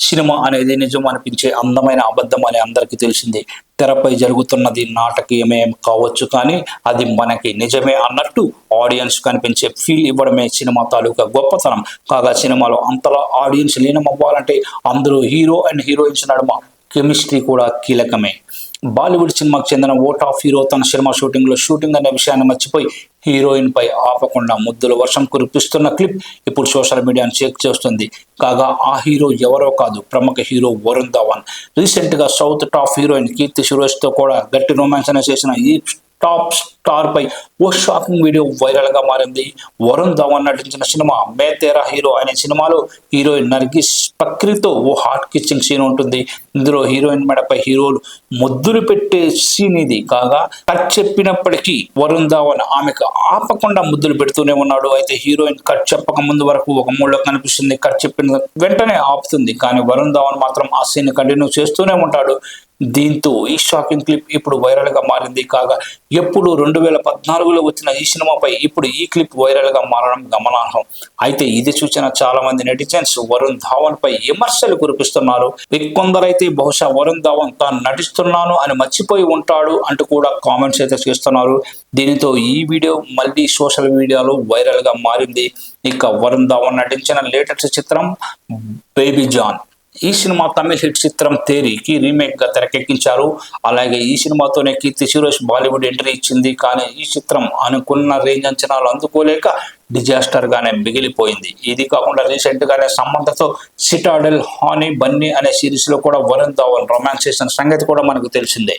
Cinema అనేది నిజం అనిపించే అందమైన అబద్ధం అని అందరికీ తెలిసిందే. తెరపై జరుగుతున్నది నాటకీయమే కావచ్చు కానీ అది మనకి నిజమే అన్నట్టు ఆడియన్స్ కనిపించే ఫీల్ ఇవ్వడమే సినిమా తాలూకా గొప్పతనం. కాగా సినిమాలో అంతలా ఆడియన్స్ లీనమవ్వాలంటే అందరూ హీరో అండ్ హీరోయిన్స్ నడుమ. కెమిస్ట్రీ కూడా కీలకమే. బాలీవుడ్ సినిమాకు చెందిన ఓట్ ఆఫ్ హీరో తన సినిమా షూటింగ్లో షూటింగ్ అనే విషయాన్ని మర్చిపోయి హీరోయిన్ పై ఆపకుండా ముద్దుల వర్షం కురిపిస్తున్న క్లిప్ ఇప్పుడు సోషల్ మీడియాను షేక్ చేస్తుంది. కాగా ఆ హీరో ఎవరో కాదు ప్రముఖ హీరో వరుణ్ ధవన్. రీసెంట్గా సౌత్ టాప్ హీరోయిన్ కీర్తి సురేష్తో కూడా గట్టి రొమాన్స్ అనే చేసిన ఈ టాప్ స్టార్ పై ఓ షాకింగ్ వీడియో వైరల్గా మారింది. వరుణ్ ధవన్ నటించిన సినిమా మే తేరా హీరో అనే సినిమాలో హీరోయిన్ నర్గిస్ పక్రితో ఓ హార్ట్ కిచ్చింగ్ సీన్ ఉంటుంది. ఇందులో హీరోయిన్ మెడపై హీరోలు ముద్దులు పెట్టే సీన్ ఇది కాగా కట్ చెప్పినప్పటికీ వరుణ్ ధవన్ ఆమెకు ఆపకుండా ముద్దులు పెడుతూనే ఉన్నాడు. అయితే హీరోయిన్ కట్ చెప్పక ముందు వరకు ఒక మూడో కనిపిస్తుంది. కట్ చెప్పిన వెంటనే ఆపుతుంది. కానీ వరుణ్ ధవన్ మాత్రం ఆ సీన్ కంటిన్యూ చేస్తూనే ఉంటాడు. దీంతో ఈ షాకింగ్ క్లిప్ ఇప్పుడు వైరల్గా మారింది కాగా ఎప్పుడు రెండు వేల పద్నాలుగులో వచ్చిన ఈ సినిమాపై ఇప్పుడు ఈ క్లిప్ వైరల్గా మారడం గమనార్హం. అయితే ఇది చూసిన చాలా మంది నెటిజన్స్ వరుణ్ ధావన్ పై విమర్శలు కురిపిస్తున్నారు. కొందరైతే బహుశా వరుణ్ ధావన్ తాను నటిస్తున్నాను అని మర్చిపోయి ఉంటాడు అంటూ కూడా కామెంట్స్ అయితే చేస్తున్నారు. దీనితో ఈ వీడియో మళ్ళీ సోషల్ మీడియాలో వైరల్గా మారింది. ఇక వరుణ్ ధావన్ నటించిన లేటెస్ట్ చిత్రం బేబీ జాన్. ఈ సినిమా తమిళ హిట్ చిత్రం తేరికి రీమేక్గా తెరకెక్కించారు. అలాగే ఈ సినిమాతోనే కీర్తి సురేష్ బాలీవుడ్ ఎంట్రీ ఇచ్చింది. కానీ ఈ చిత్రం అనుకున్న రేంజ్ అంచనాలు అందుకోలేక డిజాస్టర్ గానే మిగిలిపోయింది. ఇది కాకుండా రీసెంట్ గానే సంబంధతో సిటాడెల్ హానీ బన్నీ అనే సిరీస్లో కూడా వరుణ్ ధవన్ రొమాన్స్ చేసిన సంగతి కూడా మనకు తెలిసిందే.